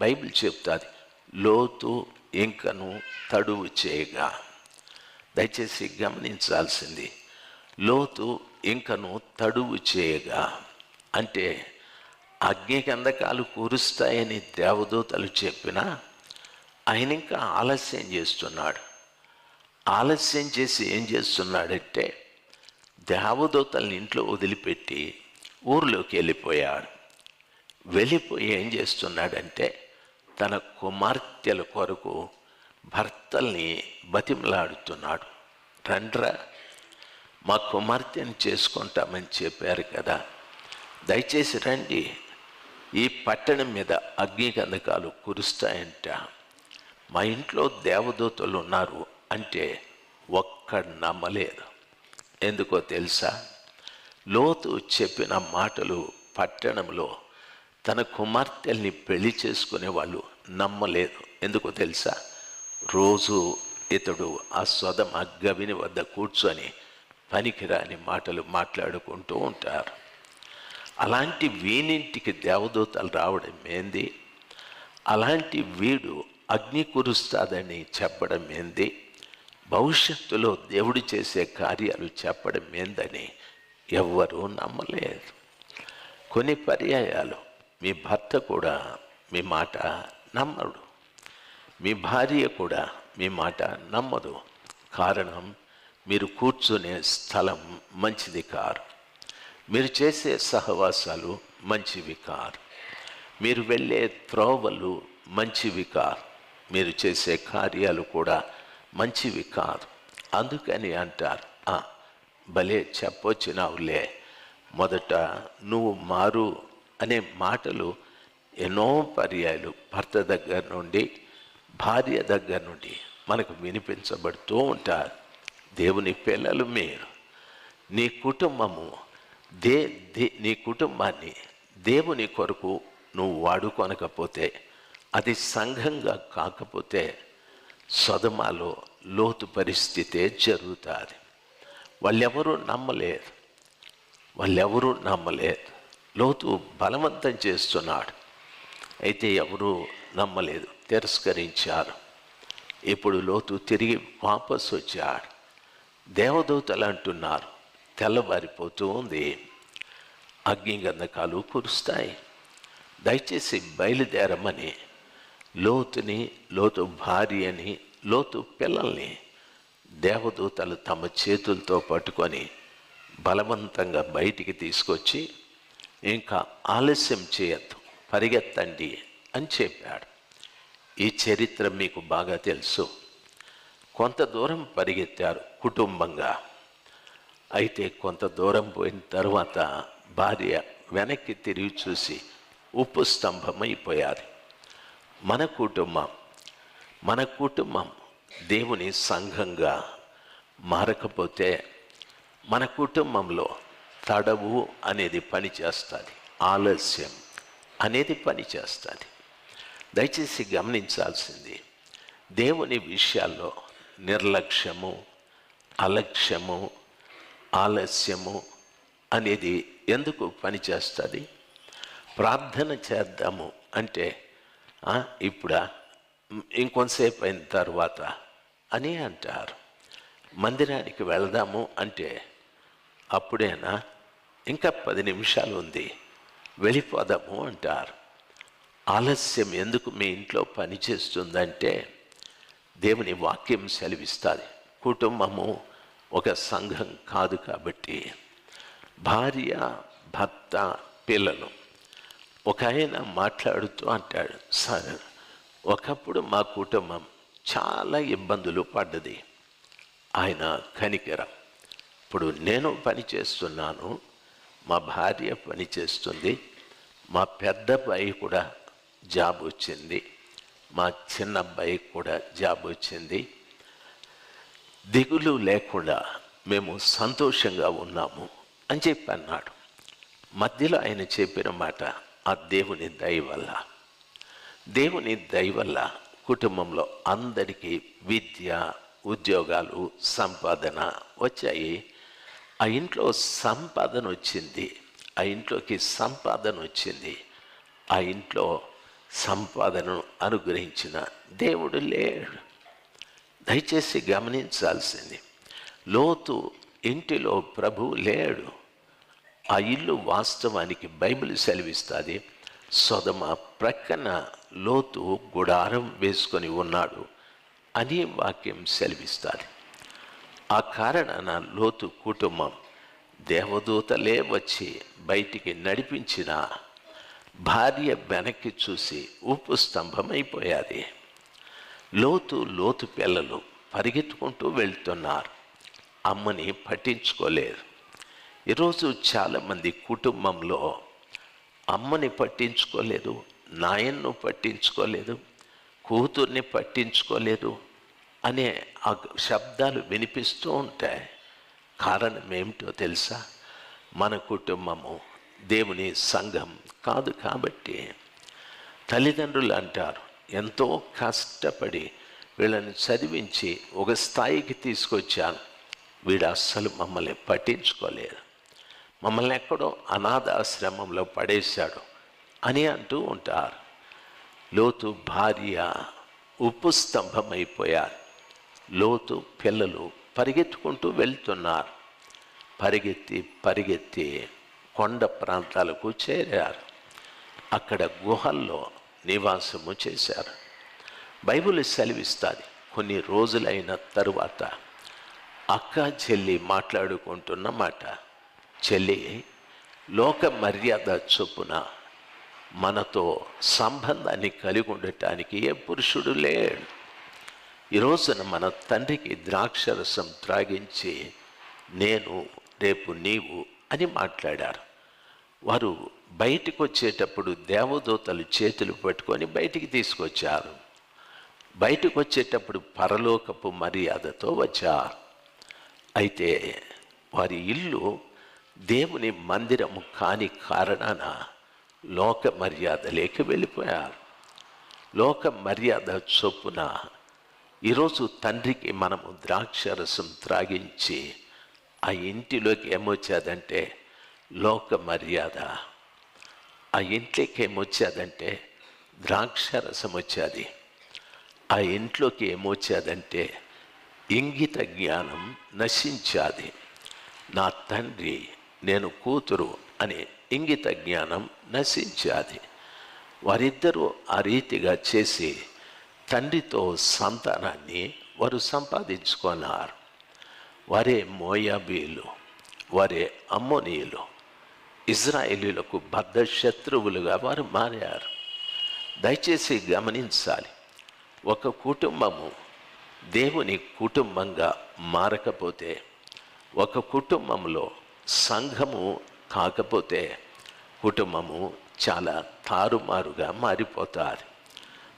Bible చెప్తుంది లోతు ఇంకను తడువు చేయగా. దయచేసి గమనించాల్సింది లోతు ఇంకను తడువు చేయగా. అంటే అగ్ని కందకాలు కురుస్తాయని దేవదూతలు చెప్పినా ఆయన ఇంకా ఆలస్యం చేస్తున్నాడు. ఆలస్యం చేసి ఏం చేస్తున్నాడంటే దేవదూతల్ని ఇంట్లో వదిలిపెట్టి ఊర్లోకి వెళ్ళిపోయాడు. వెళ్ళిపోయి ఏం చేస్తున్నాడంటే తన కుమార్తెల కొరకు భర్తల్ని బతిమలాడుతున్నాడు. రండ్రా మా కుమార్తెని చేసుకుంటామని చెప్పారు కదా. దయచేసి రండి. ఈ పట్టణం మీద అగ్నిగంధకాలు కురుస్తాయంట. మా ఇంట్లో దేవదూతలు ఉన్నారు అంటే ఒక్కడు నమ్మలేదు. ఎందుకో తెలుసా? లోతు చెప్పిన మాటలు పట్టణంలో తన కుమార్తెల్ని పెళ్ళి చేసుకునే వాళ్ళు నమ్మలేదు. ఎందుకో తెలుసా? రోజు ఇతడు ఆ స్వదం గవిని వద్ద కూర్చొని పనికిరాని మాటలు మాట్లాడుకుంటూ ఉంటారు. అలాంటి వీనింటికి దేవదూతలు రావడం ఏంది? అలాంటి వీడు అగ్ని కురుస్తాదని చెప్పడం ఏంది? భవిష్యత్తులో దేవుడు చేసే కార్యాలు చెప్పడం ఏందని ఎవ్వరూ నమ్మలేదు. కొన్ని పర్యాయాలు మీ భర్త కూడా మీ మాట నమ్మడు మీ భార్య కూడా మీ మాట నమ్మదు. కారణం మీరు కూర్చునే స్థలం మంచిది కారు. మీరు చేసే సహవాసాలు మంచివి కారు. మీరు వెళ్ళే త్రోవలు మంచివి కారు. మీరు చేసే కార్యాలు కూడా మంచివి కాదు అందుకని అంటారు "ఆ, భలే చెప్పొచ్చినావులే. మొదట నువ్వు మారు అనే మాటలు ఎన్నో పర్యాలు భర్త దగ్గర నుండి భార్య దగ్గర నుండి మనకు వినిపించబడుతూ ఉంటారు. దేవుని పిల్లలు మీరు. నీ కుటుంబము దే దే నీ కుటుంబాన్ని దేవుని కొరకు నువ్వు వాడుకొనకపోతే అది సంఘంగా కాకపోతే సదమాలో లోతు పరిస్థితే జరుగుతుంది. వాళ్ళెవరూ నమ్మలేరు. వాళ్ళెవరూ నమ్మలేదు లోతు బలవంతం చేస్తున్నాడు. అయితే ఎవరూ నమ్మలేదు. తిరస్కరించారు. ఇప్పుడు లోతు తిరిగి వాపస్ వచ్చాడు. దేవదూతలు అంటున్నారు తెల్లవారిపోతూ ఉంది. అగ్నిగంధకాలు కురుస్తాయి. దయచేసి బయలుదేరమని. లోతుని లోతు భార్యని లోతు పిల్లల్ని దేవదూతలు తమ చేతులతో పట్టుకొని బలవంతంగా బయటికి తీసుకొచ్చి ఇంకా ఆలస్యం చేయొద్దు. పరిగెత్తండి అని చెప్పాడు. ఈ చరిత్ర మీకు బాగా తెలుసు. కొంత దూరం పరిగెత్తారు కుటుంబంగా. అయితే కొంత దూరం పోయిన తర్వాత భార్య వెనక్కి తిరిగి చూసి ఉప్పు స్తంభమైపోయారు. మన కుటుంబం మన కుటుంబం దేవుని సంఘంగా మారకపోతే మన కుటుంబంలో తడవు అనేది పనిచేస్తుంది. ఆలస్యం. అనేది పని చేస్తుంది. దయచేసి గమనించాల్సింది దేవుని విషయాల్లో నిర్లక్ష్యము అలక్ష్యము ఆలస్యము అనేది ఎందుకు పనిచేస్తుంది ప్రార్థన చేద్దాము అంటే ఇప్పుడా ఇంకొంతసేపు అయిన తర్వాత అని అంటారు. మందిరానికి వెళదాము అంటే అప్పుడేనా? ఇంకా పది నిమిషాలు ఉంది. వెళ్ళిపోదాము అంటారు. ఆలస్యం ఎందుకు మీ ఇంట్లో పనిచేస్తుందంటే దేవుని వాక్యం సెలవిస్తుంది. కుటుంబము ఒక సంఘం కాదు కాబట్టి. భార్య భర్త పిల్లలు ఒక ఆయన మాట్లాడుతూ అంటాడు సార్ ఒకప్పుడు మా కుటుంబం చాలా ఇబ్బందులు పడ్డది. ఆయన కనికరం. ఇప్పుడు నేను పని చేస్తున్నాను మా భార్య పని చేస్తుంది. మా పెద్ద అబ్బాయి కూడా జాబ్ వచ్చింది. మా చిన్న అబ్బాయి కూడా జాబ్ వచ్చింది. దిగులు లేకుండా మేము సంతోషంగా ఉన్నాము అని చెప్పి అన్నాడు. మధ్యలో ఆయన చెప్పిన మాట ఆ దేవుని దయ వల్ల. దేవుని దయ వల్ల కుటుంబంలో అందరికీ విద్య ఉద్యోగాలు సంపాదన వచ్చాయి. ఆ ఇంట్లో సంపాదన వచ్చింది. ఆ ఇంట్లోకి సంపాదన వచ్చింది. ఆ ఇంట్లో సంపాదనను అనుగ్రహించిన దేవుడు లేడు. దయచేసి గమనించాల్సింది. లోతు ఇంటిలో ప్రభువు లేడు. ఆ ఇల్లు వాస్తవానికి బైబిల్ సెలవిస్తుంది. సొదమ ప్రక్కన లోతు గుడారం వేసుకొని ఉన్నాడు అని వాక్యం సెలవిస్తుంది. ఆ కారణాన లోతు కుటుంబం దేవదూతలే వచ్చి బయటికి నడిపించిన భార్య వెనక్కి చూసి ఉప్పు స్తంభమైపోయాది. లోతు లోతు పిల్లలు పరిగెత్తుకుంటూ వెళ్తున్నారు. అమ్మని పట్టించుకోలేరు ఈరోజు చాలామంది కుటుంబంలో అమ్మని పట్టించుకోలేదు నాయన్ను పట్టించుకోలేదు కూతుర్ని పట్టించుకోలేదు అనే ఆ శబ్దాలు వినిపిస్తూ ఉంటాయి. కారణం ఏమిటో తెలుసా? మన కుటుంబము దేవుని సంఘం కాదు కాబట్టి తల్లిదండ్రులు అంటారు ఎంతో కష్టపడి వీళ్ళని చదివించి ఒక స్థాయికి తీసుకొచ్చాను వీడు అస్సలు మమ్మల్ని పట్టించుకోలేదు. మమ్మల్ని ఎక్కడో అనాథాశ్రమంలో పడేశాడు అని అంటూ ఉంటారు. లోతు భార్య ఉప్పు స్తంభమైపోయారు. లోతు పిల్లలు పరిగెత్తుకుంటూ వెళ్తున్నారు. పరిగెత్తి పరిగెత్తి కొండ ప్రాంతాలకు చేరారు. అక్కడ గుహల్లో నివాసము చేశారు. బైబిల్ సెలవిస్తుంది కొన్ని రోజులైన తరువాత. అక్క చెల్లి మాట్లాడుకుంటున్నమాట చెల్లి లోక మర్యాద చొప్పున మనతో సంబంధాన్ని కలిగి ఉండటానికి ఏ పురుషుడు లేడు. ఈ రోజున మన తండ్రికి ద్రాక్షరసం త్రాగించి నేను రేపు నీవు అని మాట్లాడారు. వారు బయటికి వచ్చేటప్పుడు దేవదూతలు చేతులు పట్టుకొని బయటికి తీసుకొచ్చారు. బయటకు వచ్చేటప్పుడు పరలోకపు మర్యాదతో వచ్చారు. అయితే వారి ఇల్లు దేవుని మందిరము కాని కారణాన లోక మర్యాదలేకి వెళ్ళిపోయారు. లోక మర్యాద చొప్పున ఈరోజు తండ్రికి మనము ద్రాక్షరసం త్రాగించి ఆ ఇంటిలోకి ఏమొచ్చేదంటే లోక మర్యాద ఆ ఇంట్లోకి ఏమొచ్చేదంటే ద్రాక్షరసం వచ్చేది ఆ ఇంట్లోకి ఏమొచ్చేదంటే ఇంగిత జ్ఞానం నశించాది. నా తండ్రి నేను కూతురు అనే ఇంగిత జ్ఞానం నశించాది. వారిద్దరూ ఆ రీతిగా చేసి తండ్రితో సంతానాన్ని వారు సంపాదించుకున్నారు. వారే మోయాబీలు వారే అమ్మోనీయులు. ఇజ్రాయేలీలకు బద్ద శత్రువులుగా వారు మారారు. దయచేసి గమనించాలి ఒక కుటుంబము దేవుని కుటుంబంగా మారకపోతే ఒక కుటుంబంలో సంఘము కాకపోతే కుటుంబము చాలా తారుమారుగా మారిపోతారు.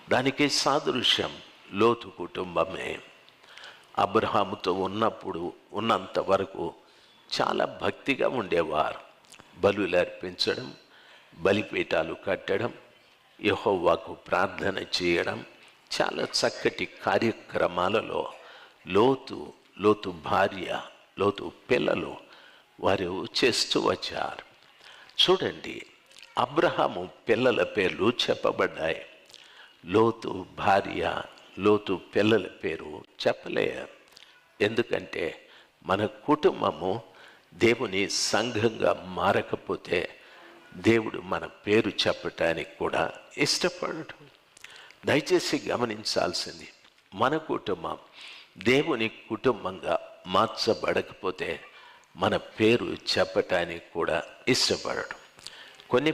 దానికి సాదృశ్యం లోతు కుటుంబమే. అబ్రహాముతో ఉన్నప్పుడు ఉన్నంత వరకు చాలా భక్తిగా ఉండేవారు. బలులు అర్పించడం బలిపీఠాలు కట్టడం యహోవాకు ప్రార్థన చేయడం చాలా చక్కటి కార్యక్రమాలలో లోతు లోతు భార్య లోతు పిల్లలు వారు చేస్తూ వచ్చారు. చూడండి అబ్రహాము పిల్లల పేర్లు చెప్పబడ్డాయి. లోతు భార్య లోతు పిల్లల పేరు చెప్పలేరు. ఎందుకంటే మన కుటుంబము దేవుని సంఘంగా మారకపోతే దేవుడు మన పేరు చెప్పటానికి కూడా ఇష్టపడడు. దయచేసి గమనించాల్సింది మన కుటుంబం దేవుని కుటుంబంగా మార్చబడకపోతే మన పేరు చెప్పటానికి కూడా ఇష్టపడడు. కొన్ని